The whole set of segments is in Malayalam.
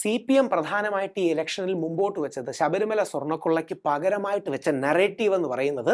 സി പി എം പ്രധാനമായിട്ട് ഈ ഇലക്ഷനിൽ മുമ്പോട്ട് വെച്ചത് ശബരിമല സ്വർണക്കൊള്ളയ്ക്ക് പകരമായിട്ട് വെച്ച നറേറ്റീവ് എന്ന് പറയുന്നത്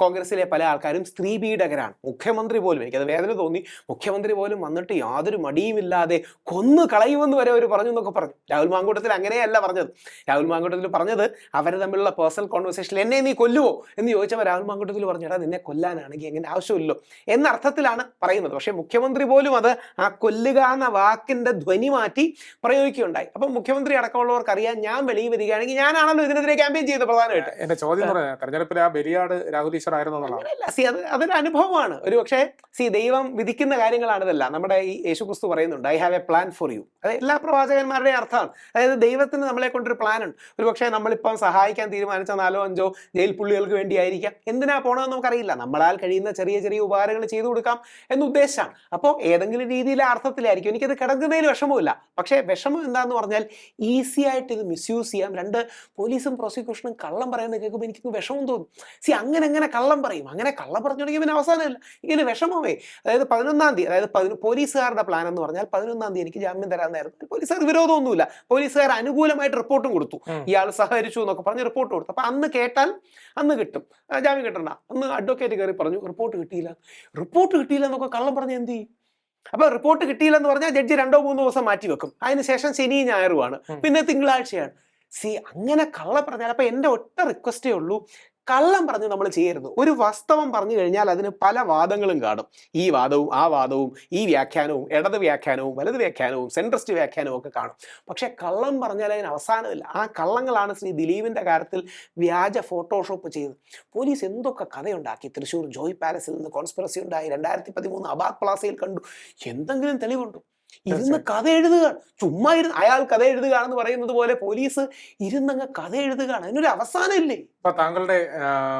കോൺഗ്രസിലെ പല ആൾക്കാരും സ്ത്രീ പീഡകരാണ്. മുഖ്യമന്ത്രി പോലും എനിക്കത് വേദന തോന്നി. മുഖ്യമന്ത്രി പോലും വന്നിട്ട് യാതൊരു മടിയുമില്ലാതെ കൊന്നു കളയുമെന്ന് വരെ അവർ പറഞ്ഞു എന്നൊക്കെ പറഞ്ഞു. രാഹുൽ മാങ്കൂട്ടത്തിൽ അങ്ങനെയല്ല പറഞ്ഞത്. രാഹുൽ മാങ്കൂട്ടത്തിൽ പറഞ്ഞത് അവർ തമ്മിലുള്ള പേഴ്സണൽ കോൺവെർസേഷനിൽ എന്നെ നീ കൊല്ലുവോ എന്ന് ചോദിച്ചവർ രാഹുൽ മാങ്കൂട്ടത്തിൽ പറഞ്ഞു നിന്നെ കൊല്ലാനാണെങ്കിൽ എങ്ങനെ ആവശ്യമില്ലല്ലോ എന്ന അർത്ഥത്തിലാണ് പറയുന്നത്. പക്ഷേ മുഖ്യമന്ത്രി പോലും അത് ആ കൊല്ലുക എന്ന വാക്കിന്റെ ധ്വനി മാറ്റി പ്രയോഗിക്കുകയുണ്ടായി. അപ്പം മുഖ്യമന്ത്രി അടക്കമുള്ളവർക്ക് അറിയാം ഞാൻ വെളിയിൽ വരികയാണെങ്കിൽ ഞാനാണല്ലോ ഇതിനെതിരെ ക്യാമ്പയിൻ ചെയ്തത് പ്രധാനമായിട്ട്. എന്റെ ചോദ്യം തെരഞ്ഞെടുപ്പിൽ ആ ബലിയാട് രാഹുൽ ഈശ്വർ ആയിരുന്നു സി അത് അതൊരു അനുഭവമാണ്. ഒരു പക്ഷേ സി ദൈവം വിധിക്കുന്ന കാര്യങ്ങളാണ് ഇതല്ല. നമ്മുടെ ഈ യേശു ക്രിസ്തു പറയുന്നുണ്ട് I have a plan for you അത് എല്ലാ പ്രവാചകന്മാരുടെയും അർത്ഥമാണ്. അതായത് ദൈവത്തിന് നമ്മളെ കൊണ്ടൊരു പ്ലാൻ ഉണ്ട്. ഒരു പക്ഷേ നമ്മളിപ്പം സഹായിക്കാൻ തീരുമാനിച്ച നാലോ അഞ്ചോ ജയിൽ പുള്ളികൾക്ക് വേണ്ടിയായിരിക്കാം. എന്തിനാ പോകണമെന്ന് നമുക്കറിയില്ല. നമ്മളാൽ കഴിയുന്ന ചെറിയ ചെറിയ ഉപകാരങ്ങൾ ചെയ്തു കൊടുക്കാം എന്ന ഉദ്ദേശമാണ്. അപ്പോൾ ഏതെങ്കിലും രീതിയിലെ അർത്ഥത്തിലായിരിക്കും. എനിക്കത് കിടക്കുന്നതിൽ വിഷമമില്ല പക്ഷേ വിഷമം എന്താന്ന് പറഞ്ഞാൽ ഈസി ആയിട്ട് ഇത് മിസ്യൂസ് ചെയ്യാം. രണ്ട് പോലീസും പ്രോസിക്യൂഷനും കള്ളം പറയുന്നത് കേൾക്കുമ്പോൾ എനിക്ക് വിഷമം തോന്നും. സി അങ്ങനെ അങ്ങനെ കള്ളം പറയും. അങ്ങനെ കള്ളം പറഞ്ഞു തുടങ്ങിയ പിന്നെ അവസാനമില്ല. ഇങ്ങനെ വിഷമമേ. അതായത് പതിനൊന്നാം തീയതി അതായത് പതിന- പോലീസുകാരുടെ പ്ലാൻ എന്ന് പറഞ്ഞാൽ പതിനൊന്നാം തീയതി എനിക്ക് ജാമ്യം തരാമെന്നായിരുന്നു പോലീസുകാർ വിരോധമൊന്നുമില്ല. പോലീസുകാർ അനുകൂലമായിട്ട് റിപ്പോർട്ടും കൊടുത്തു. ഇയാൾ സഹകരിച്ചു എന്നൊക്കെ പറഞ്ഞ് റിപ്പോർട്ട് കൊടുത്തു. അപ്പൊ അന്ന് കേട്ടാൽ അന്ന് കിട്ടും. ജാമ്യം കിട്ടണ്ട. അന്ന് അഡ്വക്കേറ്റ് കയറി പറഞ്ഞു റിപ്പോർട്ട് കിട്ടിയില്ല. റിപ്പോർട്ട് കിട്ടിയില്ല എന്നൊക്കെ കള്ളം പറഞ്ഞ് എന്ത് ചെയ്യും? അപ്പൊ റിപ്പോർട്ട് കിട്ടിയില്ലെന്ന് പറഞ്ഞാൽ ജഡ്ജി രണ്ടോ മൂന്നോ ദിവസം മാറ്റി വെക്കും. അതിനുശേഷം ശനി ഞായറുമാണ്. പിന്നെ തിങ്കളാഴ്ചയാണ്. സി അങ്ങനെ കള്ളം പറഞ്ഞാൽ അപ്പൊ എന്റെ ഒറ്റ റിക്വസ്റ്റേ ഉള്ളൂ. കള്ളം പറഞ്ഞ് നമ്മൾ ചെയ്യരുത്. ഒരു വാസ്തവം പറഞ്ഞു കഴിഞ്ഞാൽ അതിന് പല വാദങ്ങളും കാണും. ഈ വാദവും ആ വാദവും ഈ വ്യാഖ്യാനവും ഇടത് വ്യാഖ്യാനവും വലത് വ്യാഖ്യാനവും സെൻട്രസ്റ്റ് വ്യാഖ്യാനവും ഒക്കെ കാണും. പക്ഷേ കള്ളം പറഞ്ഞാൽ അതിന് അവസാനമില്ല. ആ കള്ളങ്ങളാണ് ശ്രീ ദിലീപിന്റെ കാര്യത്തിൽ വ്യാജ ഫോട്ടോഷോപ്പ് ചെയ്തത് പോലീസ് എന്തൊക്കെ കഥയുണ്ടാക്കി? തൃശ്ശൂർ ജോയ് പാലസിൽ നിന്ന് കോൺസ്പിറസി ഉണ്ടായി. രണ്ടായിരത്തി പതിമൂന്ന് അബാദ് പ്ലാസയിൽ കണ്ടു. എന്തെങ്കിലും തെളിവുണ്ടോ? ഇരുന്ന് കഥ എഴുതുകയാണ് ചുമ്മാ ഇരുന്ന് അയാൾ കഥ എഴുതുകയാണെന്ന് പറയുന്നത് പോലെ പോലീസ് ഇരുന്നങ്ങ് കഥ എഴുതുകയാണ്. അതിനൊരു അവസാനമില്ലേ? ഇപ്പൊ താങ്കളുടെ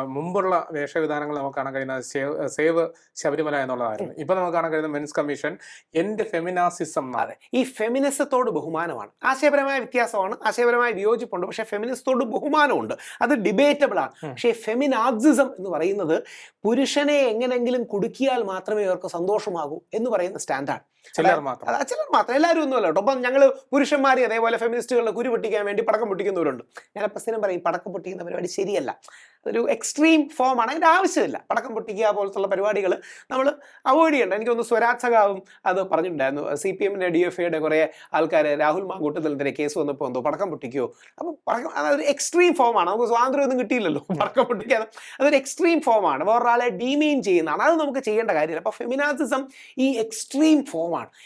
മുമ്പുള്ള വേഷവിധാനങ്ങൾ നമുക്ക് കാണാൻ കഴിയുന്നത് സേവ് ശബരിമല എന്നുള്ളതായിരുന്നു. ഇപ്പൊ നമുക്ക് കാണാൻ കഴിയുന്ന മെൻസ് കമ്മീഷൻ എന്റെ ഫെമിനാസിസം അതെ. ഈ ഫെമിനിസത്തോട് ബഹുമാനമാണ്. ആശയപരമായ വ്യത്യാസമാണ്. ആശയപരമായ വിയോജിപ്പുണ്ട്. പക്ഷെ ഫെമിനിസത്തോട് ബഹുമാനമുണ്ട്. അത് ഡിബേറ്റബിൾ ആണ് പക്ഷേ ഫെമിനാക്സിസം എന്ന് പറയുന്നത് പുരുഷനെ എങ്ങനെങ്കിലും കുടുക്കിയാൽ മാത്രമേ അവർക്ക് സന്തോഷമാകൂ എന്ന് പറയുന്ന സ്റ്റാൻഡാണ് ചിലർ മാത്രം. ചിലർ മാത്രം എല്ലാവരും ഒന്നുമല്ല കേട്ടോ. അപ്പം ഞങ്ങൾ പുരുഷന്മാരെ അതേപോലെ ഫെമിനിസ്റ്റുകളുടെ കുരു പൊട്ടിക്കാൻ വേണ്ടി പടക്കം പൊട്ടിക്കുന്നവരുണ്ട്. ഞാൻ സ്ഥിരം പറയും പടക്കം പൊട്ടിക്കുന്ന പരിപാടി ശരിയല്ല. അതൊരു എക്സ്ട്രീം ഫോം ആണ്. അതിന്റെ ആവശ്യമില്ല. പടക്കം പൊട്ടിക്കുക പോലത്തുള്ള പരിപാടികൾ നമ്മൾ അവോയ്ഡ് ചെയ്യണ്ട. എനിക്കൊന്ന് സ്വരാച്ചകാവും അത് പറഞ്ഞിട്ടുണ്ടായിരുന്നു. സി പി എമ്മിന്റെ ഡി എഫ് ഐയുടെ കുറേ ആൾക്കാർ രാഹുൽ മാങ്കൂട്ടത്തിനെതിരെ കേസ് വന്നപ്പോൾ എന്തോ പടക്കം പൊട്ടിക്കുകയോ അപ്പം പടക്കം അതൊരു എക്സ്ട്രീം ഫോമാണ് നമുക്ക് സ്വാതന്ത്ര്യമൊന്നും കിട്ടിയില്ലല്ലോ. പടക്കം പൊട്ടിക്കാതെ അതൊരു എക്സ്ട്രീം ഫോമാണ് വേറൊരാളെ ഡീമെയിൻ ചെയ്യുന്നതാണ്. അത് നമുക്ക് ചെയ്യേണ്ട കാര്യമില്ല. അപ്പോൾ ഫെമിനാസിസം ഈ എക്സ്ട്രീം ഫോമാണ്